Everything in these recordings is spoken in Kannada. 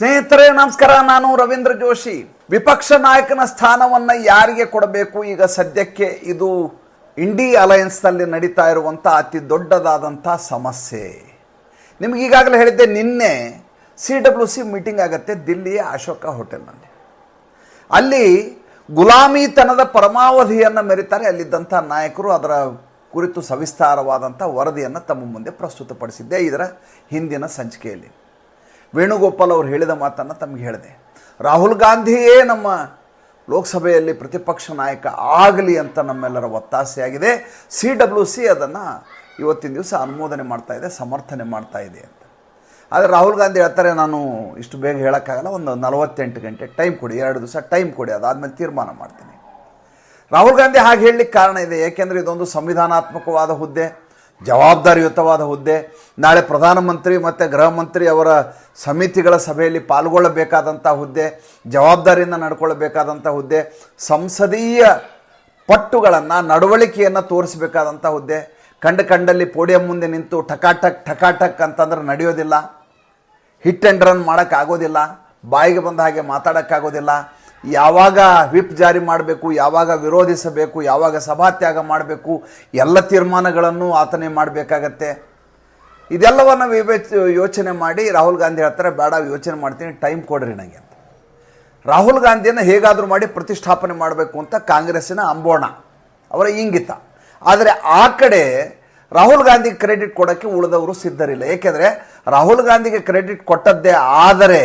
ಸ್ನೇಹಿತರೆ, ನಮಸ್ಕಾರ. ನಾನು ರವೀಂದ್ರ ಜೋಶಿ. ವಿಪಕ್ಷ ನಾಯಕನ ಸ್ಥಾನವನ್ನು ಯಾರಿಗೆ ಕೊಡಬೇಕು? ಈಗ ಸದ್ಯಕ್ಕೆ ಇದು ಇಂಡಿ ಅಲಯನ್ಸ್ನಲ್ಲಿ ನಡೀತಾ ಇರುವಂಥ ಅತಿ ದೊಡ್ಡದಾದಂಥ ಸಮಸ್ಯೆ. ನಿಮ್ಗೆ ಈಗಾಗಲೇ ಹೇಳಿದ್ದೆ, ನಿನ್ನೆ ಸಿ ಡಬ್ಲ್ಯೂ ಸಿ ಮೀಟಿಂಗ್ ಆಗುತ್ತೆ ದಿಲ್ಲಿಯ ಅಶೋಕ ಹೋಟೆಲ್ನಲ್ಲಿ. ಅಲ್ಲಿ ಗುಲಾಮಿತನದ ಪರಮಾವಧಿಯನ್ನು ಮೆರಿತಾರೆ ಅಲ್ಲಿದ್ದಂಥ ನಾಯಕರು. ಅದರ ಕುರಿತು ಸವಿಸ್ತಾರವಾದಂಥ ವರದಿಯನ್ನು ತಮ್ಮ ಮುಂದೆ ಪ್ರಸ್ತುತಪಡಿಸಿದ್ದೆ. ಇದರ ಹಿಂದಿನ ಸಂಚಿಕೆಯಲ್ಲಿ. ವೇಣುಗೋಪಾಲ್ ಅವರು ಹೇಳಿದ ಮಾತನ್ನು ತಮಗೆ ಹೇಳಿದೆ. ರಾಹುಲ್ ಗಾಂಧಿಯೇ ನಮ್ಮ ಲೋಕಸಭೆಯಲ್ಲಿ ಪ್ರತಿಪಕ್ಷ ನಾಯಕ ಆಗಲಿ ಅಂತ ನಮ್ಮೆಲ್ಲರ ಒತ್ತಾಸೆಯಾಗಿದೆ. ಸಿ ಡಬ್ಲ್ಯೂ ಸಿ ಅದನ್ನು ಇವತ್ತಿನ ದಿವಸ ಅನುಮೋದನೆ ಮಾಡ್ತಾ ಇದೆ, ಸಮರ್ಥನೆ ಮಾಡ್ತಾ ಇದೆ ಅಂತ. ಆದರೆ ರಾಹುಲ್ ಗಾಂಧಿ ಹೇಳ್ತಾರೆ, ನಾನು ಇಷ್ಟು ಬೇಗ ಹೇಳೋಕ್ಕಾಗಲ್ಲ, ಒಂದು ನಲವತ್ತೆಂಟು ಗಂಟೆ ಟೈಮ್ ಕೊಡಿ, ಎರಡು ದಿವಸ ಟೈಮ್ ಕೊಡಿ, ಅದಾದಮೇಲೆ ತೀರ್ಮಾನ ಮಾಡ್ತೀನಿ. ರಾಹುಲ್ ಗಾಂಧಿ ಹಾಗೆ ಹೇಳಲಿಕ್ಕೆ ಕಾರಣ ಇದೆ, ಏಕೆಂದರೆ ಇದೊಂದು ಸಂವಿಧಾನಾತ್ಮಕವಾದ ಹುದ್ದೆ. ಜವಾಬ್ದಾರಿಯುತವಾದ ಹುದ್ದೆ. ನಾಳೆ ಪ್ರಧಾನಮಂತ್ರಿ ಮತ್ತು ಗೃಹ ಮಂತ್ರಿ ಅವರ ಸಮಿತಿಗಳ ಸಭೆಯಲ್ಲಿ ಪಾಲ್ಗೊಳ್ಳಬೇಕಾದಂಥ ಹುದ್ದೆ, ಜವಾಬ್ದಾರಿಯಿಂದ ನಡ್ಕೊಳ್ಳಬೇಕಾದಂಥ ಹುದ್ದೆ, ಸಂಸದೀಯ ಪಟ್ಟುಗಳನ್ನು, ನಡವಳಿಕೆಯನ್ನು ತೋರಿಸಬೇಕಾದಂಥ ಹುದ್ದೆ. ಕಂಡ ಕಂಡಲ್ಲಿ ಪೋಡಿಯಂ ಮುಂದೆ ನಿಂತು ಟಕಾಟಕ್ ಟಕಾಟಕ್ ಅಂತಂದ್ರೆ ನಡೆಯೋದಿಲ್ಲ. ಹಿಟ್ ಆ್ಯಂಡ್ ರನ್ ಮಾಡೋಕ್ಕಾಗೋದಿಲ್ಲ. ಬಾಯಿಗೆ ಬಂದ ಹಾಗೆ ಮಾತಾಡೋಕ್ಕಾಗೋದಿಲ್ಲ. ಯಾವಾಗ ವಿಪ್ ಜಾರಿ ಮಾಡಬೇಕು, ಯಾವಾಗ ವಿರೋಧಿಸಬೇಕು, ಯಾವಾಗ ಸಭಾತ್ಯಾಗ ಮಾಡಬೇಕು, ಎಲ್ಲ ತೀರ್ಮಾನಗಳನ್ನು ಆತನೇ ಮಾಡಬೇಕಾಗತ್ತೆ. ಇದೆಲ್ಲವನ್ನು ವಿವೇಚ ಯೋಚನೆ ಮಾಡಿ ರಾಹುಲ್ ಗಾಂಧಿ ಹೇಳ್ತಾರೆ ಬೇಡ, ಯೋಚನೆ ಮಾಡ್ತೀನಿ, ಟೈಮ್ ಕೊಡ್ರಿ ನನಗೆ ಅಂತ. ರಾಹುಲ್ ಗಾಂಧಿಯನ್ನು ಹೇಗಾದರೂ ಮಾಡಿ ಪ್ರತಿಷ್ಠಾಪನೆ ಮಾಡಬೇಕು ಅಂತ ಕಾಂಗ್ರೆಸ್ಸಿನ ಅಂಬೋಣ ಅವರ ಇಂಗಿತ. ಆದರೆ ಆ ಕಡೆ ರಾಹುಲ್ ಗಾಂಧಿಗೆ ಕ್ರೆಡಿಟ್ ಕೊಡೋಕ್ಕೆ ಉಳಿದವರು ಸಿದ್ಧರಿಲ್ಲ. ಏಕೆಂದರೆ ರಾಹುಲ್ ಗಾಂಧಿಗೆ ಕ್ರೆಡಿಟ್ ಕೊಟ್ಟದ್ದೇ ಆದರೆ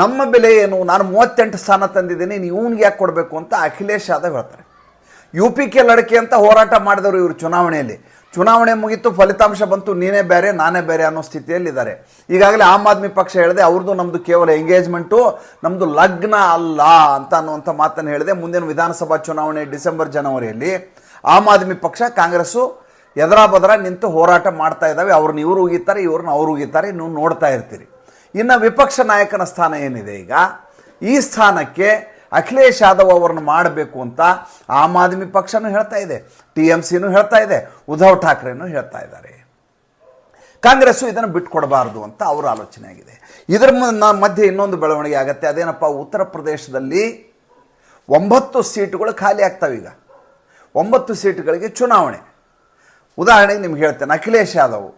ನಮ್ಮ ಬೆಲೆ ಏನು? ನಾನು ಮೂವತ್ತೆಂಟು ಸ್ಥಾನ ತಂದಿದ್ದೀನಿ ನೀವು ಇವನಿಗೆ ಯಾಕೆ ಕೊಡಬೇಕು ಅಂತ ಅಖಿಲೇಶ್ ಯಾದವ್ ಹೇಳ್ತಾರೆ. ಯು ಪಿ ಕೆ ಲಡಕೆ ಅಂತ ಹೋರಾಟ ಮಾಡಿದವರು ಇವರು ಚುನಾವಣೆಯಲ್ಲಿ. ಚುನಾವಣೆ ಮುಗಿತು, ಫಲಿತಾಂಶ ಬಂತು, ನೀನೇ ಬೇರೆ, ನಾನೇ ಬೇರೆ ಅನ್ನೋ ಸ್ಥಿತಿಯಲ್ಲಿದ್ದಾರೆ. ಈಗಾಗಲೇ ಆಮ್ ಆದ್ಮಿ ಪಕ್ಷ ಹೇಳಿದೆ ಅವ್ರದ್ದು ನಮ್ಮದು ಕೇವಲ ಎಂಗೇಜ್ಮೆಂಟು ನಮ್ಮದು ಲಗ್ನ ಅಲ್ಲ ಅಂತ ಅನ್ನುವಂಥ ಮಾತನ್ನು ಹೇಳಿದೆ. ಮುಂದಿನ ವಿಧಾನಸಭಾ ಚುನಾವಣೆ ಡಿಸೆಂಬರ್ ಜನವರಿಯಲ್ಲಿ. ಆಮ್ ಆದ್ಮಿ ಪಕ್ಷ, ಕಾಂಗ್ರೆಸ್ಸು ಎದರಾ ಬದರ ನಿಂತು ಹೋರಾಟ ಮಾಡ್ತಾ ಇದ್ದಾವೆ ಅವ್ರನ್ನ ಇವ್ರು ಉಗಿತಾರೆ ಇವ್ರನ್ನ ಅವ್ರು ಉಗಿತಾರೆ, ನೀವು ನೋಡ್ತಾ ಇರ್ತೀರಿ. ಇನ್ನು ವಿಪಕ್ಷ ನಾಯಕನ ಸ್ಥಾನ ಏನಿದೆ ಈಗ? ಈ ಸ್ಥಾನಕ್ಕೆ ಅಖಿಲೇಶ್ ಯಾದವ್ ಅವರನ್ನು ಮಾಡಬೇಕು ಅಂತ ಆಮ್ ಆದ್ಮಿ ಪಕ್ಷನೂ ಹೇಳ್ತಾ ಇದೆ, ಟಿ ಎಂ ಸಿನೂ ಹೇಳ್ತಾ ಇದೆ, ಉದ್ಧವ್ ಠಾಕ್ರೆನೂ ಹೇಳ್ತಾ ಇದ್ದಾರೆ. ಕಾಂಗ್ರೆಸ್ಸು ಇದನ್ನು ಬಿಟ್ಕೊಡಬಾರ್ದು ಅಂತ ಅವರ ಆಲೋಚನೆ ಆಗಿದೆ. ಇದರ ಮಧ್ಯೆ ಇನ್ನೊಂದು ಬೆಳವಣಿಗೆ ಆಗುತ್ತೆ, ಅದೇನಪ್ಪ ಉತ್ತರ ಪ್ರದೇಶದಲ್ಲಿ ಒಂಬತ್ತು ಸೀಟುಗಳು ಖಾಲಿ ಆಗ್ತವೆ ಈಗ. ಒಂಬತ್ತು ಸೀಟುಗಳಿಗೆ ಚುನಾವಣೆ. ಉದಾಹರಣೆಗೆ ನಿಮ್ಗೆ ಹೇಳ್ತೇನೆ, ಅಖಿಲೇಶ್ ಯಾದವ್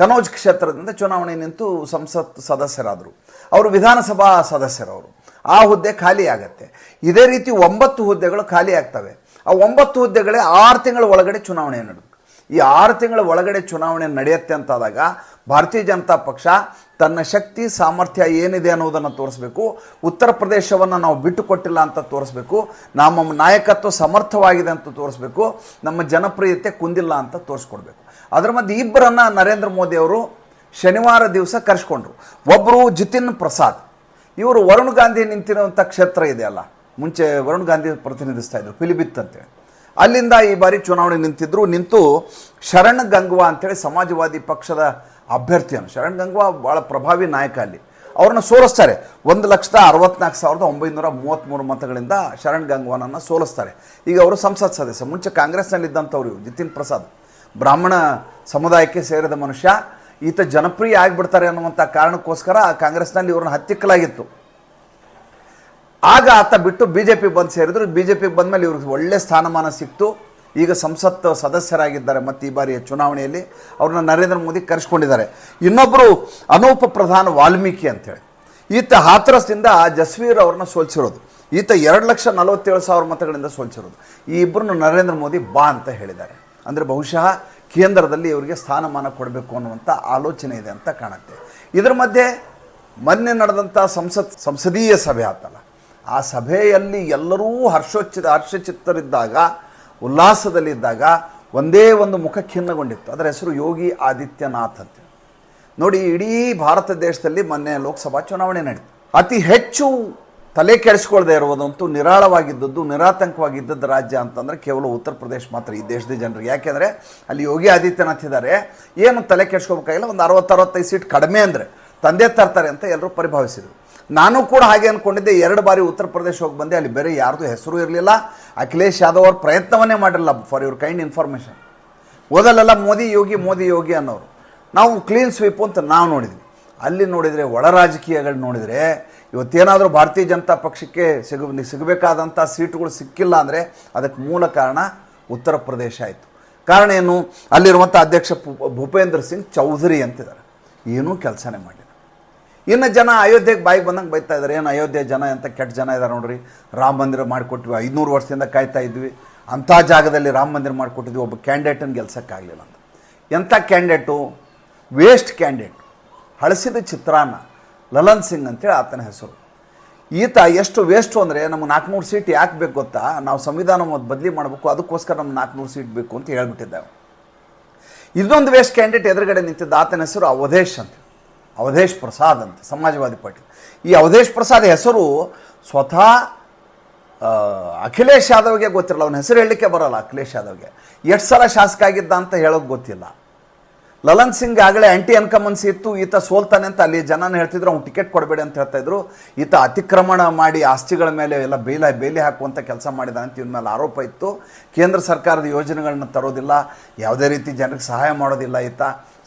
ಕನೌಜ್ ಕ್ಷೇತ್ರದಿಂದ ಚುನಾವಣೆ ನಿಂತು ಸಂಸತ್ ಸದಸ್ಯರಾದರು. ಅವರು ವಿಧಾನಸಭಾ ಸದಸ್ಯರವರು. ಆ ಹುದ್ದೆ ಖಾಲಿ ಆಗತ್ತೆ. ಇದೇ ರೀತಿ ಒಂಬತ್ತು ಹುದ್ದೆಗಳು ಖಾಲಿ ಆಗ್ತವೆ. ಆ ಒಂಬತ್ತು ಹುದ್ದೆಗಳೇ ಆರು ತಿಂಗಳ ಒಳಗಡೆ ಚುನಾವಣೆ ನಡೆದು. ಈ ಆರು ತಿಂಗಳ ಒಳಗಡೆ ಚುನಾವಣೆ ನಡೆಯುತ್ತೆ ಅಂತಾದಾಗ ಭಾರತೀಯ ಜನತಾ ಪಕ್ಷ ತನ್ನ ಶಕ್ತಿ, ಸಾಮರ್ಥ್ಯ ಏನಿದೆ ಅನ್ನೋದನ್ನು ತೋರಿಸ್ಬೇಕು. ಉತ್ತರ ಪ್ರದೇಶವನ್ನು ನಾವು ಬಿಟ್ಟು ಕೊಟ್ಟಿಲ್ಲ ಅಂತ ತೋರಿಸ್ಬೇಕು. ನಮ್ಮ ನಾಯಕತ್ವ ಸಮರ್ಥವಾಗಿದೆ ಅಂತ ತೋರಿಸ್ಬೇಕು. ನಮ್ಮ ಜನಪ್ರಿಯತೆ ಕುಂದಿಲ್ಲ ಅಂತ ತೋರಿಸ್ಕೊಡ್ಬೇಕು. ಅದರ ಮಧ್ಯೆ ಇಬ್ಬರನ್ನು ನರೇಂದ್ರ ಮೋದಿ ಅವರು ಶನಿವಾರ ದಿವಸ ಕರೆಸ್ಕೊಂಡ್ರು. ಒಬ್ಬರು ಜಿತಿನ್ ಪ್ರಸಾದ್. ಇವರು ವರುಣ್ ಗಾಂಧಿ ನಿಂತಿರುವಂಥ ಕ್ಷೇತ್ರ ಇದೆಯಲ್ಲ ಮುಂಚೆ ವರುಣ್ ಗಾಂಧಿ ಪ್ರತಿನಿಧಿಸ್ತಾ ಇದ್ರು ಪಿಲಿಬಿತ್ ಅಂತೇಳಿ. ಅಲ್ಲಿಂದ ಈ ಬಾರಿ ಚುನಾವಣೆ ನಿಂತಿದ್ರು. ನಿಂತು ಶರಣ್ ಗಂಗ್ವಾ ಅಂತೇಳಿ ಸಮಾಜವಾದಿ ಪಕ್ಷದ ಅಭ್ಯರ್ಥಿಯನ್ನು, ಶರಣ್ ಗಂಗ್ವಾ ಭಾಳ ಪ್ರಭಾವಿ ನಾಯಕ ಅಲ್ಲಿ. ಅವ್ರನ್ನ ಸೋಲಿಸ್ತಾರೆ. ಒಂದು ಲಕ್ಷದ ಅರವತ್ನಾಲ್ಕು ಸಾವಿರದ ಒಂಬೈನೂರ ಮೂವತ್ತ್ಮೂರು ಮತಗಳಿಂದ ಶರಣ್ ಗಂಗ್ವಾನನ್ನು ಸೋಲಿಸ್ತಾರೆ. ಈಗ ಅವರು ಸಂಸತ್ ಸದಸ್ಯ. ಮುಂಚೆ ಕಾಂಗ್ರೆಸ್ನಲ್ಲಿದ್ದಂಥವ್ರು ಇವರು, ಜಿತಿನ್ ಪ್ರಸಾದ್. ಬ್ರಾಹ್ಮಣ ಸಮುದಾಯಕ್ಕೆ ಸೇರಿದ ಮನುಷ್ಯ ಈತ ಜನಪ್ರಿಯ ಆಗಿಬಿಡ್ತಾರೆ ಅನ್ನುವಂಥ ಕಾರಣಕ್ಕೋಸ್ಕರ ಕಾಂಗ್ರೆಸ್ನಲ್ಲಿ ಇವ್ರನ್ನ ಹತ್ತಿಕ್ಕಲಾಗಿತ್ತು. ಆಗ ಆತ ಬಿಟ್ಟು ಬಿ ಜೆ ಪಿಗೆ ಬಂದು ಸೇರಿದ್ರು. ಬಿ ಜೆ ಪಿಗೆ ಬಂದಮೇಲೆ ಇವ್ರಿಗೆ ಒಳ್ಳೆ ಸ್ಥಾನಮಾನ ಸಿಕ್ತು. ಈಗ ಸಂಸತ್ ಸದಸ್ಯರಾಗಿದ್ದಾರೆ ಮತ್ತು ಈ ಬಾರಿಯ ಚುನಾವಣೆಯಲ್ಲಿ. ಅವ್ರನ್ನ ನರೇಂದ್ರ ಮೋದಿ ಕರೆಸ್ಕೊಂಡಿದ್ದಾರೆ. ಇನ್ನೊಬ್ಬರು ಅನೂಪ ಪ್ರಧಾನ ವಾಲ್ಮೀಕಿ ಅಂತೇಳಿ. ಈತ ಹಾಥರಸ್ನಿಂದ ಜಸ್ವೀರ್ ಅವ್ರನ್ನ ಸೋಲಿಸಿರೋದು. ಈತ ಎರಡು ಲಕ್ಷ ನಲವತ್ತೇಳು ಸಾವಿರ ಮತಗಳಿಂದ ಸೋಲಿಸಿರೋದು. ಈ ಇಬ್ಬರನ್ನು ನರೇಂದ್ರ ಮೋದಿ ಬಾ ಅಂತ ಹೇಳಿದ್ದಾರೆ. ಅಂದರೆ ಬಹುಶಃ ಕೇಂದ್ರದಲ್ಲಿ ಇವರಿಗೆ ಸ್ಥಾನಮಾನ ಕೊಡಬೇಕು ಅನ್ನುವಂಥ ಆಲೋಚನೆ ಇದೆ ಅಂತ ಕಾಣುತ್ತೆ. ಇದರ ಮಧ್ಯೆ ಮೊನ್ನೆ ನಡೆದಂಥ ಸಂಸತ್ ಸಂಸದೀಯ ಸಭೆ ಆತಲ್ಲ. ಆ ಸಭೆಯಲ್ಲಿ ಎಲ್ಲರೂ ಹರ್ಷೋಚ್ಚ ಹರ್ಷಚಿತ್ತರಿದ್ದಾಗ, ಉಲ್ಲಾಸದಲ್ಲಿದ್ದಾಗ ಒಂದೇ ಒಂದು ಮುಖ ಖಿನ್ನಗೊಂಡಿತ್ತು. ಅದರ ಹೆಸರು ಯೋಗಿ ಆದಿತ್ಯನಾಥ್ ಅಂತ. ನೋಡಿ, ಇಡೀ ಭಾರತ ದೇಶದಲ್ಲಿ ಮೊನ್ನೆ ಲೋಕಸಭಾ ಚುನಾವಣೆ ನಡೀತು. ಅತಿ ಹೆಚ್ಚು ತಲೆ ಕೆಡಿಸ್ಕೊಳ್ಳದೆ ಇರುವುದಂತೂ ನಿರಾಳವಾಗಿದ್ದದ್ದು, ನಿರಾತಂಕವಾಗಿದ್ದದ್ದು ರಾಜ್ಯ ಅಂತಂದರೆ ಕೇವಲ ಉತ್ತರ ಪ್ರದೇಶ ಮಾತ್ರ ಈ ದೇಶದ ಜನರಿಗೆ ಯಾಕೆಂದರೆ ಅಲ್ಲಿ ಯೋಗಿ ಆದಿತ್ಯನಾಥ್ ಇದ್ದಾರೆ. ಏನು ತಲೆ ಕೆಡಿಸ್ಕೋಬೇಕಾಗಿಲ್ಲ ಒಂದು ಅರವತ್ತು ಅರವತ್ತೈದು ಸೀಟ್ ಕಡಿಮೆ ಅಂದರೆ ತಂದೆ ತರ್ತಾರೆ ಅಂತ ಎಲ್ಲರೂ ಪರಿಭಾವಿಸಿದರು. ನಾನು ಕೂಡ ಹಾಗೆ ಅಂದ್ಕೊಂಡಿದ್ದೆ ಎರಡು ಬಾರಿ ಉತ್ತರ ಪ್ರದೇಶ ಹೋಗಿ ಬಂದೆ, ಅಲ್ಲಿ ಬೇರೆ ಯಾರ್ದು ಹೆಸರು ಇರಲಿಲ್ಲ. ಅಖಿಲೇಶ್ ಯಾದವ್ ಅವ್ರ ಪ್ರಯತ್ನವನ್ನೇ ಮಾಡಿರಲ್ಲ ಫಾರ್ ಯುವರ್ ಕೈಂಡ್ ಇನ್ಫಾರ್ಮೇಷನ್ ಓದಲೆಲ್ಲ ಮೋದಿ ಯೋಗಿ ಮೋದಿ ಯೋಗಿ ಅನ್ನೋರು. ನಾವು ಕ್ಲೀನ್ ಸ್ವೀಪು ಅಂತ ನಾವು ನೋಡಿದ್ವಿ. ಅಲ್ಲಿ ನೋಡಿದರೆ ಒಳ ರಾಜಕೀಯಗಳು ನೋಡಿದರೆ ಇವತ್ತೇನಾದರೂ ಭಾರತೀಯ ಜನತಾ ಪಕ್ಷಕ್ಕೆ ಸಿಗ ಸಿಗಬೇಕಾದಂಥ ಸೀಟುಗಳು ಸಿಕ್ಕಿಲ್ಲ ಅಂದರೆ ಅದಕ್ಕೆ ಮೂಲ ಕಾರಣ ಉತ್ತರ ಪ್ರದೇಶ ಆಯಿತು. ಕಾರಣ ಏನು? ಅಲ್ಲಿರುವಂಥ ಅಧ್ಯಕ್ಷ ಭೂಪೇಂದ್ರ ಸಿಂಗ್ ಚೌಧರಿ ಅಂತಿದ್ದಾರೆ. ಏನೂ ಕೆಲಸನೇ ಮಾಡಿಲ್ಲ. ಇನ್ನು ಜನ ಅಯೋಧ್ಯೆಗೆ ಬಾಯಿಗೆ ಬಂದಂಗೆ ಬೈತಾ ಇದ್ದಾರೆ. ಏನು ಅಯೋಧ್ಯೆ ಜನ ಅಂತ ಕೆಟ್ಟ ಜನ ಇದ್ದಾರೆ ನೋಡ್ರಿ. ರಾಮ ಮಂದಿರ ಮಾಡಿಕೊಟ್ವಿ. ಐದುನೂರು ವರ್ಷದಿಂದ ಕಾಯ್ತಾ ಇದ್ವಿ. ಅಂಥ ಜಾಗದಲ್ಲಿ ರಾಮ ಮಂದಿರ ಮಾಡಿಕೊಟ್ಟಿದ್ವಿ. ಒಬ್ಬ ಕ್ಯಾಂಡಿಡೇಟನ್ನು ಗೆಲ್ಸೋಕ್ಕಾಗಲಿಲ್ಲ ಅಂತ. ಎಂಥ ಕ್ಯಾಂಡಿಡೇಟು? Waste candidate. ಹಳಸಿದ ಚಿತ್ರಾನ್ನ. ಲಲನ್ ಸಿಂಗ್ ಅಂತೇಳಿ ಆತನ ಹೆಸರು. ಈತ ಎಷ್ಟು ವೇಸ್ಟು ಅಂದರೆ ನಮ್ಗೆ ನಾಲ್ಕುನೂರು ಸೀಟ್ ಯಾಕೆ ಬೇಕು ಗೊತ್ತಾ? ನಾವು ಸಂವಿಧಾನ ಬದಲಿ ಮಾಡಬೇಕು, ಅದಕ್ಕೋಸ್ಕರ ನಮ್ಗೆ ನಾಲ್ಕುನೂರು ಸೀಟ್ ಬೇಕು ಅಂತ ಹೇಳ್ಬಿಟ್ಟಿದ್ದೆವು ಇದೊಂದು ವೇಸ್ಟ್ ಕ್ಯಾಂಡಿಡೇಟ್ ಎದುರುಗಡೆ ನಿಂತಿದ್ದ ಆತನ ಹೆಸರು ಅವಧೇಶ್ ಅಂತ. ಅವಧೇಶ್ ಪ್ರಸಾದ್ ಅಂತ, ಸಮಾಜವಾದಿ ಪಾರ್ಟಿ. ಈ ಅವಧೇಶ್ ಪ್ರಸಾದ್ ಹೆಸರು ಸ್ವತಃ ಅಖಿಲೇಶ್ ಯಾದವ್ಗೆ ಗೊತ್ತಿರಲ್ಲ, ಅವನ ಹೆಸರು ಹೇಳಲಿಕ್ಕೆ ಬರಲ್ಲ ಅಖಿಲೇಶ್ ಯಾದವ್ಗೆ. ಎಷ್ಟು ಸಲ ಶಾಸಕ ಆಗಿದ್ದ ಅಂತ ಹೇಳೋಕೆ ಗೊತ್ತಿಲ್ಲ. ಲಲನ್ ಸಿಂಗ್ ಆಗಲೇ ಆಂಟಿ ಅನ್ಕಮನ್ಸ್ ಇತ್ತು ಈತ ಸೋಲ್ತಾನೆ ಅಂತ ಅಲ್ಲಿ ಜನನ ಹೇಳ್ತಿದ್ರು, ಅವ್ನು ಟಿಕೆಟ್ ಕೊಡಬೇಡಿ ಅಂತ ಹೇಳ್ತಾ ಇದ್ರು. ಈತ ಅತಿಕ್ರಮಣ ಮಾಡಿ ಆಸ್ತಿಗಳ ಮೇಲೆ ಎಲ್ಲ ಬೇಲ, ಬೇಲಿ ಹಾಕುವಂಥ ಕೆಲಸ ಮಾಡಿದ ಅಂತ ಇವನ ಮೇಲೆ ಆರೋಪ ಇತ್ತು. ಕೇಂದ್ರ ಸರ್ಕಾರದ ಯೋಜನೆಗಳನ್ನ ತರೋದಿಲ್ಲ, ಯಾವುದೇ ರೀತಿ ಜನಕ್ಕೆ ಸಹಾಯ ಮಾಡೋದಿಲ್ಲ ಈತ.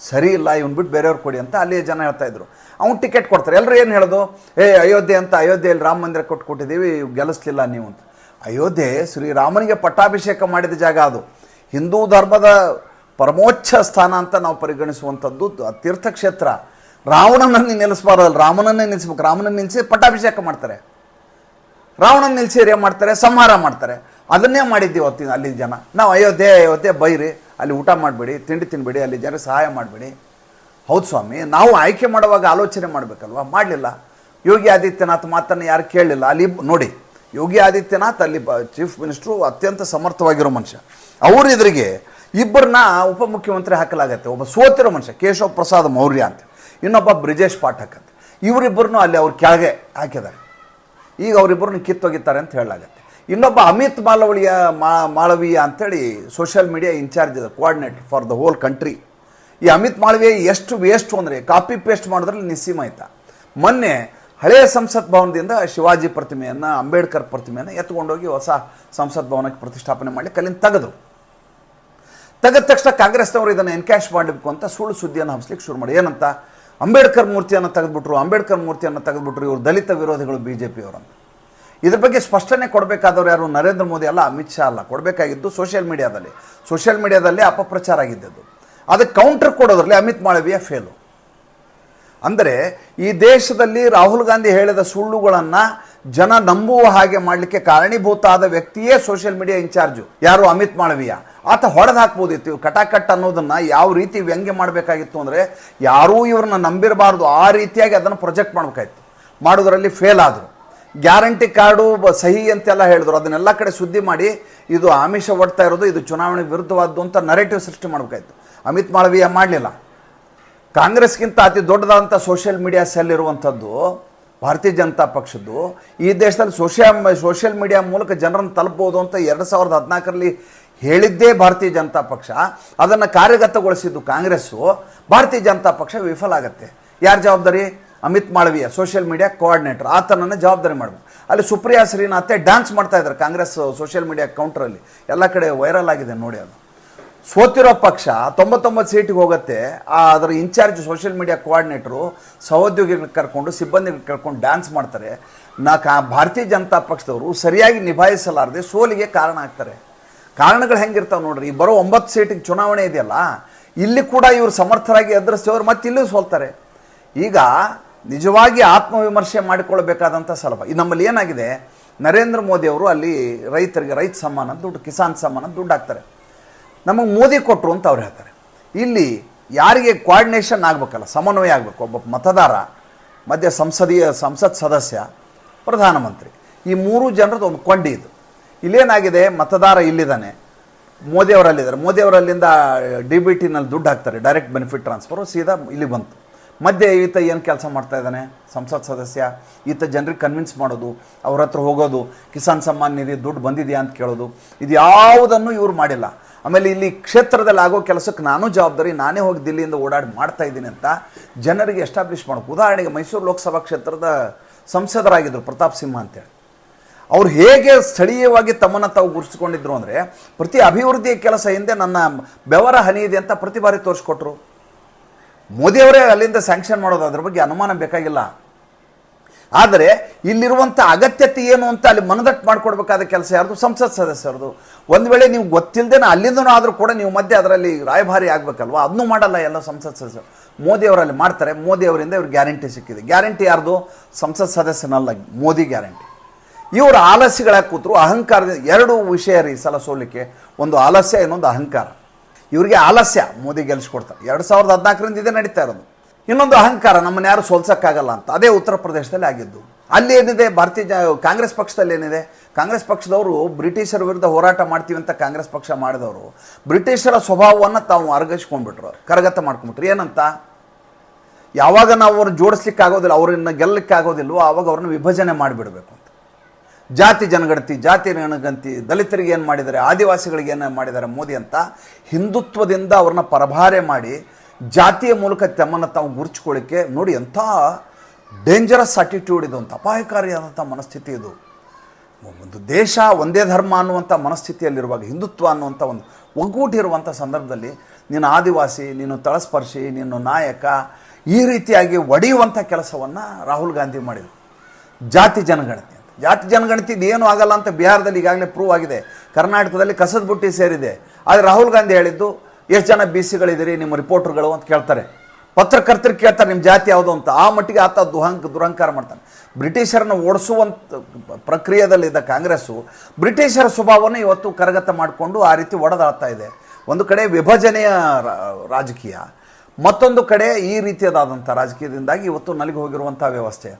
ಸರಿ ಇಲ್ಲ, ಇವ್ನು ಬಿಟ್ಟು ಬೇರೆಯವ್ರು ಕೊಡಿ ಅಂತ ಅಲ್ಲಿ ಜನ ಹೇಳ್ತಾ ಇದ್ರು. ಅವ್ನು ಟಿಕೆಟ್ ಕೊಡ್ತಾರೆ. ಎಲ್ಲರೂ ಏನು ಹೇಳೋದು? ಏ, ಅಯೋಧ್ಯೆ ಅಂತ, ಅಯೋಧ್ಯೆಯಲ್ಲಿ ರಾಮ ಮಂದಿರ ಕೊಟ್ಟು ಕೊಟ್ಟಿದ್ದೀವಿ, ಗೆಲ್ಲಿಸ್ಲಿಲ್ಲ ನೀವು ಅಂತ. ಅಯೋಧ್ಯೆ ಶ್ರೀರಾಮನಿಗೆ ಪಟ್ಟಾಭಿಷೇಕ ಮಾಡಿದ ಜಾಗ ಅದು. ಹಿಂದೂ ಧರ್ಮದ ಪರಮೋಚ್ಚ ಸ್ಥಾನ ಅಂತ ನಾವು ಪರಿಗಣಿಸುವಂಥದ್ದು ತೀರ್ಥಕ್ಷೇತ್ರ. ರಾವಣನನ್ನು ನಿಲ್ಲಿಸಬಾರದಲ್ಲ ರಾಮನನ್ನೇ ನಿಲ್ಲಿಸ್ಬೇಕು ರಾಮನನ್ನು ನಿಲ್ಲಿಸಿ ಪಟ್ಟಾಭಿಷೇಕ ಮಾಡ್ತಾರೆ. ರಾವಣನ ನಿಲ್ಲಿಸಿ ಏನು ಮಾಡ್ತಾರೆ? ಸಂಹಾರ ಮಾಡ್ತಾರೆ. ಅದನ್ನೇ ಮಾಡಿದ್ದೀವಿ ಅವತ್ತಿನ ಅಲ್ಲಿ ಜನ. ನಾವು ಅಯೋಧ್ಯೆ ಅಯೋಧ್ಯೆ ಬೈರಿ, ಅಲ್ಲಿ ಊಟ ಮಾಡಬೇಡಿ, ತಿಂಡಿ ತಿನ್ನಬೇಡಿ ಅಲ್ಲಿ ಜನ ಸಹಾಯ ಮಾಡಬೇಡಿ. ಹೌದು ಸ್ವಾಮಿ, ನಾವು ಆಯ್ಕೆ ಮಾಡುವಾಗ ಆಲೋಚನೆ ಮಾಡಬೇಕಲ್ವಾ? ಮಾಡಲಿಲ್ಲ. ಯೋಗಿ ಆದಿತ್ಯನಾಥ್ ಮಾತನ್ನು ಯಾರು ಕೇಳಲಿಲ್ಲ. ಅಲ್ಲಿ ನೋಡಿ, ಯೋಗಿ ಆದಿತ್ಯನಾಥ್ ಅಲ್ಲಿ ಚೀಫ್ ಮಿನಿಸ್ಟ್ರು ಅತ್ಯಂತ ಸಮರ್ಥವಾಗಿರೋ ಮನುಷ್ಯ. ಅವ್ರ ಎದುರಿಗೆ ಇಬ್ಬರನ್ನ ಉಪಮುಖ್ಯಮಂತ್ರಿ ಹಾಕಲಾಗತ್ತೆ. ಒಬ್ಬ ಸೋತಿರೋ ಮನುಷ್ಯ, ಕೇಶವ ಪ್ರಸಾದ್ ಮೌರ್ಯ ಅಂತ. ಇನ್ನೊಬ್ಬ ಬ್ರಿಜೇಶ್ ಪಾಠಕ್ ಅಂತ ಇವರಿಬ್ಬರನ್ನು ಅಲ್ಲಿ ಅವ್ರ ಕೆಳಗೆ ಹಾಕಿದ್ದಾರೆ. ಈಗ ಅವರಿಬ್ಬರನ್ನ ಕಿತ್ತೊಗಿತಾರೆ ಅಂತ ಹೇಳಲಾಗತ್ತೆ. ಇನ್ನೊಬ್ಬ ಅಮಿತ್ ಮಾಲವಳಿಯ ಮಾ, ಮಾಳವೀಯ ಅಂತೇಳಿ ಸೋಷಿಯಲ್ ಮೀಡಿಯಾ ಇನ್ಚಾರ್ಜ್ ಇದೆ coordinator for the whole country ಈ ಅಮಿತ್ ಮಾಳವೀಯ ಎಷ್ಟು ವೇಸ್ಟ್ ಅಂದರೆ ಕಾಪಿ ಪೇಸ್ಟ್ ಮಾಡೋದ್ರಲ್ಲಿ ನಿಸ್ಸೀಮ ಆಯ್ತಾ ಮೊನ್ನೆ ಹಳೆಯ ಸಂಸತ್ ಭವನದಿಂದ ಶಿವಾಜಿ ಪ್ರತಿಮೆಯನ್ನು, ಅಂಬೇಡ್ಕರ್ ಪ್ರತಿಮೆಯನ್ನು ಎತ್ಕೊಂಡೋಗಿ ಹೊಸ ಸಂಸತ್ ಭವನಕ್ಕೆ ಪ್ರತಿಷ್ಠಾಪನೆ ಮಾಡಲಿಕ್ಕೆ ಅಲ್ಲಿಂದ ತೆಗೆದು ತೆಗೆದ ತಕ್ಷಣ ಕಾಂಗ್ರೆಸ್ನವರು ಇದನ್ನು ಎನ್ಕ್ಯಾಶ್ ಮಾಡಬೇಕು ಅಂತ ಸುಳ್ಳು ಸುದ್ದಿಯನ್ನು ಹಬ್ಸ್ಲಿಕ್ಕೆ ಶುರು ಮಾಡಿ. ಏನಂತ? ಅಂಬೇಡ್ಕರ್ ಮೂರ್ತಿಯನ್ನು ತೆಗೆದುಬಿಟ್ರು, ಅಂಬೇಡ್ಕರ್ ಮೂರ್ತಿಯನ್ನು ತೆಗೆದುಬಿಟ್ರು ಇವರು ದಲಿತ ವಿರೋಧಿಗಳು ಬಿ ಜೆ ಪಿಯವರನ್ನು ಇದ್ರ ಬಗ್ಗೆ ಸ್ಪಷ್ಟನೆ ಕೊಡಬೇಕಾದವ್ರು ಯಾರು? ನರೇಂದ್ರ ಮೋದಿ ಅಲ್ಲ, ಅಮಿತ್ ಶಾ ಅಲ್ಲ. ಕೊಡಬೇಕಾಗಿದ್ದು ಸೋಷಿಯಲ್ ಮೀಡಿಯಾದಲ್ಲಿ. ಸೋಷಿಯಲ್ ಮೀಡಿಯಾದಲ್ಲಿ ಅಪಪ್ರಚಾರ ಆಗಿದ್ದದ್ದು. ಅದಕ್ಕೆ ಕೌಂಟರ್ ಕೊಡೋದ್ರಲ್ಲಿ ಅಮಿತ್ ಮಾಳವಿಯ ಫೇಲು ಅಂದರೆ ಈ ದೇಶದಲ್ಲಿ ರಾಹುಲ್ ಗಾಂಧಿ ಹೇಳಿದ ಸುಳ್ಳುಗಳನ್ನು ಜನ ನಂಬುವ ಹಾಗೆ ಮಾಡಲಿಕ್ಕೆ ಕಾರಣೀಭೂತ ಆದ ವ್ಯಕ್ತಿಯೇ ಸೋಷಿಯಲ್ ಮೀಡಿಯಾ ಇನ್ಚಾರ್ಜು. ಯಾರು? ಅಮಿತ್ ಮಾಳವಿಯ. ಆತ ಹೊಡೆದು ಹಾಕ್ಬೋದಿತ್ತು. ಕಟಾಕಟ್ ಅನ್ನೋದನ್ನ ಯಾವ ರೀತಿ ವ್ಯಂಗ್ಯ ಮಾಡಬೇಕಾಗಿತ್ತು ಅಂದರೆ ಯಾರೂ ಇವ್ರನ್ನ ನಂಬಿರಬಾರ್ದು. ಆ ರೀತಿಯಾಗಿ ಅದನ್ನು ಪ್ರೊಜೆಕ್ಟ್ ಮಾಡಬೇಕಾಯ್ತು. ಮಾಡೋದರಲ್ಲಿ ಫೇಲ್ ಆದರು. ಗ್ಯಾರಂಟಿ ಕಾರ್ಡು ಸಹಿ ಅಂತೆಲ್ಲ ಹೇಳಿದ್ರು. ಅದನ್ನೆಲ್ಲ ಕಡೆ ಸುದ್ದಿ ಮಾಡಿ ಇದು ಆಮಿಷ ಒಡ್ತಾ ಇರೋದು, ಇದು ಚುನಾವಣೆಗೆ ವಿರುದ್ಧವಾದ್ದು ಅಂತ ನರೇಟಿವ್ ಸೃಷ್ಟಿ ಮಾಡಬೇಕಾಯ್ತು. ಅಮಿತ್ ಮಾಳವೀಯ ಮಾಡಲಿಲ್ಲ. ಕಾಂಗ್ರೆಸ್ಗಿಂತ ಅತಿ ದೊಡ್ಡದಾದಂಥ ಸೋಷಿಯಲ್ ಮೀಡಿಯಾ ಸೆಲ್ ಇರುವಂಥದ್ದು ಭಾರತೀಯ ಜನತಾ ಪಕ್ಷದ್ದು. ಈ ದೇಶದಲ್ಲಿ ಸೋಷಿಯಲ್ ಸೋಷಿಯಲ್ ಮೀಡಿಯಾ ಮೂಲಕ ಜನರನ್ನು ತಲುಪಬಹುದು ಅಂತ ಎರಡು ಸಾವಿರದ ಹದಿನಾಲ್ಕರಲ್ಲಿ ಹೇಳಿದ್ದೇ ಭಾರತೀಯ ಜನತಾ ಪಕ್ಷ, ಅದನ್ನು ಕಾರ್ಯಗತಗೊಳಿಸಿದ್ದು ಕಾಂಗ್ರೆಸ್ಸು, ಭಾರತೀಯ ಜನತಾ ಪಕ್ಷ ವಿಫಲ ಆಗುತ್ತೆ. ಯಾರ ಜವಾಬ್ದಾರಿ? Amit Malviya social media coordinator ಆತನನ್ನು ಜವಾಬ್ದಾರಿ ಮಾಡಬೇಕು. ಅಲ್ಲಿ ಸುಪ್ರಿಯಾ ಶ್ರೀನಾಥೆ ಡ್ಯಾನ್ಸ್ ಮಾಡ್ತಾ ಇದ್ದಾರೆ ಕಾಂಗ್ರೆಸ್ ಸೋಷಿಯಲ್ ಮೀಡಿಯಾ ಕೌಂಟ್ರಲ್ಲಿ ಎಲ್ಲ ಕಡೆ ವೈರಲ್ ಆಗಿದೆ ನೋಡಿ ಅದು. ಸೋತಿರೋ ಪಕ್ಷ ತೊಂಬತ್ತೊಂಬತ್ತು ಸೀಟಿಗೆ ಹೋಗುತ್ತೆ. ಅದರ ಇನ್ಚಾರ್ಜ್ ಸೋಷಿಯಲ್ ಮೀಡಿಯಾ ಕೋಆರ್ಡಿನೇಟರು ಸಹೋದ್ಯೋಗಿಗಳು ಕರ್ಕೊಂಡು ಸಿಬ್ಬಂದಿಗಳು ಕರ್ಕೊಂಡು ಡ್ಯಾನ್ಸ್ ಮಾಡ್ತಾರೆ. ನಾ ಕಾ, ಭಾರತೀಯ ಜನತಾ ಪಕ್ಷದವರು ಸರಿಯಾಗಿ ನಿಭಾಯಿಸಲಾರದೆ ಸೋಲಿಗೆ ಕಾರಣ ಆಗ್ತಾರೆ. ಕಾರಣಗಳು ಹೆಂಗಿರ್ತಾವೆ ನೋಡ್ರಿ ಈ ಬರೋ ಒಂಬತ್ತು ಸೀಟಿಗೆ ಚುನಾವಣೆ ಇದೆಯಲ್ಲ, ಇಲ್ಲಿ ಕೂಡ ಇವರು ಸಮರ್ಥರಾಗಿ ಎದುರಿಸ್ತೇವ್ರು ಮತ್ತೆ ಇಲ್ಲೂ ಸೋಲ್ತಾರೆ. ಈಗ ನಿಜವಾಗಿ ಆತ್ಮವಿಮರ್ಶೆ ಮಾಡಿಕೊಳ್ಬೇಕಾದಂಥ ಸಲಭ ಈ ನಮ್ಮಲ್ಲಿ ಏನಾಗಿದೆ, ನರೇಂದ್ರ ಮೋದಿ ಅವರು ಅಲ್ಲಿ ರೈತರಿಗೆ ರೈತ ಸಮ್ಮಾನ, ದುಡ್ಡು, ಕಿಸಾನ್ ಸಮ್ಮಾನ ದುಡ್ಡು ಹಾಕ್ತಾರೆ. ನಮಗೆ ಮೋದಿ ಕೊಟ್ಟರು ಅಂತ ಅವ್ರು ಹೇಳ್ತಾರೆ. ಇಲ್ಲಿ ಯಾರಿಗೆ ಕೋಆರ್ಡಿನೇಷನ್ ಆಗಬೇಕಲ್ಲ, ಸಮನ್ವಯ ಆಗಬೇಕು, ಒಬ್ಬ ಮತದಾರ, ಮಧ್ಯ ಸಂಸದೀಯ, ಸಂಸತ್ ಸದಸ್ಯ, ಪ್ರಧಾನಮಂತ್ರಿ. ಈ ಮೂರು ಜನರದ್ದು ಒಂದು ಕೊಂಡಿ ಇದು ಇಲ್ಲೇನಾಗಿದೆ? ಮತದಾರ ಇಲ್ಲಿದ್ದಾನೆ. ಮೋದಿಯವರಲ್ಲಿದ್ದಾರೆ ಮೋದಿಯವರಲ್ಲಿಂದ ಡಿ ಬಿ ಟಿನಲ್ಲಿ ದುಡ್ಡು ಹಾಕ್ತಾರೆ. ಡೈರೆಕ್ಟ್ ಬೆನಿಫಿಟ್ ಟ್ರಾನ್ಸ್ಫರು ಸೀದಾ ಇಲ್ಲಿ ಬಂತು. ಮಧ್ಯೆ ಈತ ಏನು ಕೆಲಸ ಮಾಡ್ತಾ ಇದ್ದಾನೆ? ಸಂಸತ್ ಸದಸ್ಯ. ಈತ ಜನರಿಗೆ ಕನ್ವಿನ್ಸ್ ಮಾಡೋದು, ಅವ್ರ ಹತ್ರ ಹೋಗೋದು, ಕಿಸಾನ್ ಸಮ್ಮಾನ್ ನಿಧಿ ದುಡ್ಡು ಬಂದಿದೆಯಾ ಅಂತ ಕೇಳೋದು. ಇದು ಯಾವುದನ್ನು ಇವ್ರು ಮಾಡಿಲ್ಲ. ಆಮೇಲೆ ಇಲ್ಲಿ ಕ್ಷೇತ್ರದಲ್ಲಿ ಆಗೋ ಕೆಲಸಕ್ಕೆ ನಾನು ಜವಾಬ್ದಾರಿ, ನಾನೇ ಹೋಗಿ ದಿಲ್ಲಿಯಿಂದ ಓಡಾಡಿ ಮಾಡ್ತಾ ಇದ್ದೀನಿ ಅಂತ ಜನರಿಗೆ ಎಸ್ಟಾಬ್ಲಿಷ್ ಮಾಡೋಕೆ ಉದಾಹರಣೆಗೆ ಮೈಸೂರು ಲೋಕಸಭಾ ಕ್ಷೇತ್ರದ ಸಂಸದರಾಗಿದ್ದರು ಪ್ರತಾಪ್ ಸಿಂಹ ಅಂತೇಳಿ. ಅವ್ರು ಹೇಗೆ ಸ್ಥಳೀಯವಾಗಿ ತಮ್ಮನ್ನು ತಾವು ಗುರುತಿಸಿಕೊಂಡಿದ್ರು ಅಂದರೆ, ಪ್ರತಿ ಅಭಿವೃದ್ಧಿಯ ಕೆಲಸ ಹಿಂದೆ ನನ್ನ ಬೆವರ ಹನಿ ಇದೆ ಅಂತ ಪ್ರತಿ ಬಾರಿ ತೋರಿಸ್ಕೊಟ್ರು. ಮೋದಿಯವರೇ ಅಲ್ಲಿಂದ ಸ್ಯಾಂಕ್ಷನ್ ಮಾಡೋದು ಅದ್ರ ಬಗ್ಗೆ ಅನುಮಾನ ಬೇಕಾಗಿಲ್ಲ. ಆದರೆ ಇಲ್ಲಿರುವಂಥ ಅಗತ್ಯತೆ ಏನು ಅಂತ ಅಲ್ಲಿ ಮನದಟ್ಟು ಮಾಡಿಕೊಡ್ಬೇಕಾದ ಕೆಲಸ ಯಾರ್ದು? ಸಂಸತ್ ಸದಸ್ಯರದು. ಒಂದು ವೇಳೆ ನೀವು ಗೊತ್ತಿಲ್ಲದೇನೆ ಅಲ್ಲಿಂದನೂ ಆದರೂ ಕೂಡ ನೀವು ಮಧ್ಯೆ ಅದರಲ್ಲಿ ರಾಯಭಾರಿ ಆಗಬೇಕಲ್ವ? ಅದನ್ನೂ ಮಾಡಲ್ಲ ಎಲ್ಲ ಸಂಸತ್ ಸದಸ್ಯರು. ಮೋದಿ ಅವರಲ್ಲಿ ಮಾಡ್ತಾರೆ. ಮೋದಿ ಅವರಿಂದ ಇವ್ರಿಗೆ ಗ್ಯಾರಂಟಿ ಸಿಕ್ಕಿದೆ. ಗ್ಯಾರಂಟಿ ಯಾರ್ದು? ಸಂಸತ್ ಸದಸ್ಯನಲ್ಲ, ಮೋದಿ ಗ್ಯಾರಂಟಿ ಇವರು ಆಲಸ್ಯಗಳ ಕೂತರು ಅಹಂಕಾರದಿಂದ ಎರಡು ವಿಷಯ ರೀ ಸಲ ಸೋಲಿಕ್ಕೆ ಒಂದು ಆಲಸ್ಯ, ಇನ್ನೊಂದು ಅಹಂಕಾರ. ಇವರಿಗೆ ಆಲಸ್ಯ, ಮೋದಿ ಗೆಲ್ಲಿಸ್ಕೊಡ್ತಾರೆ ಎರಡು ಸಾವಿರದ ಹದಿನಾಲ್ಕರಿಂದ ಇದೇ ನಡೀತಾ ಇರೋದು. ಇನ್ನೊಂದು ಅಹಂಕಾರ, ನಮ್ಮನ್ನ ಯಾರು ಸೋಲ್ಸೋಕ್ಕಾಗಲ್ಲ ಅಂತ. ಅದೇ ಉತ್ತರ ಪ್ರದೇಶದಲ್ಲಿ ಆಗಿದ್ದು. ಅಲ್ಲಿ ಏನಿದೆ, ಭಾರತೀಯ ಕಾಂಗ್ರೆಸ್ ಪಕ್ಷದಲ್ಲಿ ಏನಿದೆ? ಕಾಂಗ್ರೆಸ್ ಪಕ್ಷದವರು ಬ್ರಿಟಿಷರ ವಿರುದ್ಧ ಹೋರಾಟ ಮಾಡ್ತೀವಿ ಅಂತ ಕಾಂಗ್ರೆಸ್ ಪಕ್ಷ ಮಾಡಿದವರು, ಬ್ರಿಟಿಷರ ಸ್ವಭಾವವನ್ನು ತಾವು ಅರಗಿಸ್ಕೊಂಡ್ಬಿಟ್ರು. ಕರಗತ ಮಾಡ್ಕೊಂಡ್ಬಿಟ್ರು. ಏನಂತ? ಯಾವಾಗ ನಾವು ಅವ್ರನ್ನ ಜೋಡಿಸ್ಲಿಕ್ಕೆ ಆಗೋದಿಲ್ಲ ಅವ್ರನ್ನ ಗೆಲ್ಲಕ್ಕೆ ಆಗೋದಿಲ್ವೋ ಆವಾಗ ಅವ್ರನ್ನ ವಿಭಜನೆ ಮಾಡಿಬಿಡಬೇಕು. ಜಾತಿ ಜನಗಣತಿ ಜಾತಿ ಜನಗಣತಿ, ದಲಿತರಿಗೆ ಏನು ಮಾಡಿದ್ದಾರೆ, ಆದಿವಾಸಿಗಳಿಗೆ ಏನು ಮಾಡಿದ್ದಾರೆ ಮೋದಿ ಅಂತ ಹಿಂದುತ್ವದಿಂದ ಅವ್ರನ್ನ ಪರಭಾರೆ ಮಾಡಿ ಜಾತಿಯ ಮೂಲಕ ತಮ್ಮನ್ನು ತಾವು ಗುರುಚಿಕೊಳ್ಳಿಕ್ಕೆ ನೋಡಿ ಎಂಥ ಡೇಂಜರಸ್ ಆಟಿಟ್ಯೂಡ್ ಇದು, ಅಂತ ಅಪಾಯಕಾರಿಯಾದಂಥ ಮನಸ್ಥಿತಿ ಇದು. ಒಂದು ದೇಶ ಒಂದೇ ಧರ್ಮ ಅನ್ನುವಂಥ ಮನಸ್ಥಿತಿಯಲ್ಲಿರುವಾಗ, ಹಿಂದುತ್ವ ಅನ್ನುವಂಥ ಒಂದು ಒಗ್ಗೂಟಿರುವಂಥ ಸಂದರ್ಭದಲ್ಲಿ ನೀನು ಆದಿವಾಸಿ, ನೀನು ತಳಸ್ಪರ್ಶಿ, ನೀನು ನಾಯಕ, ಈ ರೀತಿಯಾಗಿ ಒಡೆಯುವಂಥ ಕೆಲಸವನ್ನು ರಾಹುಲ್ ಗಾಂಧಿ ಮಾಡಿದರು. ಜಾತಿ ಜನಗಣತಿ. ಜಾತಿ ಜನಗಣತಿ ಏನೂ ಆಗಲ್ಲ ಅಂತ ಬಿಹಾರದಲ್ಲಿ ಈಗಾಗಲೇ ಪ್ರೂವ್ ಆಗಿದೆ. ಕರ್ನಾಟಕದಲ್ಲಿ ಕಸದ ಬುಟ್ಟಿ ಸೇರಿದೆ. ಆದರೆ ರಾಹುಲ್ ಗಾಂಧಿ ಹೇಳಿದ್ದು, ಎಷ್ಟು ಜನ ಬಿ ಸಿಗಳಿದ್ದೀರಿ ನಿಮ್ಮ ರಿಪೋರ್ಟರ್ಗಳು ಅಂತ ಕೇಳ್ತಾರೆ. ಪತ್ರಕರ್ತರು ಕೇಳ್ತಾರೆ, ನಿಮ್ಮ ಜಾತಿ ಯಾವುದು? ಅಂತ. ಆ ಮಟ್ಟಿಗೆ ಆತ ದುಹಂಕ ದುರಹಂಕಾರ ಮಾಡ್ತಾನೆ. ಬ್ರಿಟಿಷರನ್ನು ಓಡಿಸುವಂಥ ಪ್ರಕ್ರಿಯೆದಲ್ಲಿದ್ದ ಕಾಂಗ್ರೆಸ್ಸು, ಬ್ರಿಟಿಷರ ಸ್ವಭಾವವನ್ನು ಇವತ್ತು ಕರಗತ ಮಾಡಿಕೊಂಡು ಆ ರೀತಿ ಒಡೆದಾಡ್ತಾ ಇದೆ. ಒಂದು ಕಡೆ ವಿಭಜನೆಯ ರಾಜಕೀಯ, ಮತ್ತೊಂದು ಕಡೆ ಈ ರೀತಿಯದಾದಂಥ ರಾಜಕೀಯದಿಂದಾಗಿ ಇವತ್ತು ನಲಿಗೆ ಹೋಗಿರುವಂಥ ವ್ಯವಸ್ಥೆ.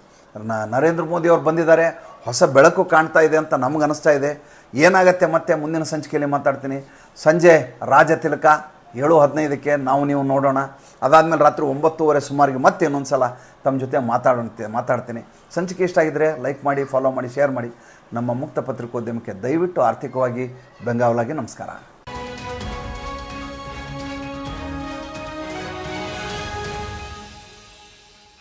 ನರೇಂದ್ರ ಮೋದಿ ಅವರು ಬಂದಿದ್ದಾರೆ. ಹೊಸ ಬೆಳಕು ಕಾಣ್ತಾ ಇದೆ ಅಂತ ನಮ್ಗೆ ಅನಿಸ್ತಾ ಇದೆ. ಏನಾಗತ್ತೆ ಮತ್ತೆ? ಮುಂದಿನ ಸಂಚಿಕೆಯಲ್ಲಿ ಮಾತಾಡ್ತೀನಿ. ಸಂಜೆ ರಾಜ ತಿಲಕ ಏಳು ಹದಿನೈದಕ್ಕೆ ನಾವು ನೀವು ನೋಡೋಣ. ಅದಾದಮೇಲೆ ರಾತ್ರಿ ಒಂಬತ್ತುವರೆ ಸುಮಾರಿಗೆ ಮತ್ತೆ ಇನ್ನೊಂದು ಸಲ ತಮ್ಮ ಜೊತೆ ಮಾತಾಡೋಣ ಮಾತಾಡ್ತೀನಿ. ಸಂಚಿಕೆ ಇಷ್ಟ ಆಗಿದ್ರೆ ಲೈಕ್ ಮಾಡಿ ಫಾಲೋ ಮಾಡಿ ಶೇರ್ ಮಾಡಿ. ನಮ್ಮ ಮುಕ್ತ ಪತ್ರಿಕೋದ್ಯಮಕ್ಕೆ ದಯವಿಟ್ಟು ಆರ್ಥಿಕವಾಗಿ ಬೆಂಗಾವಲಾಗಿ ನಮಸ್ಕಾರ.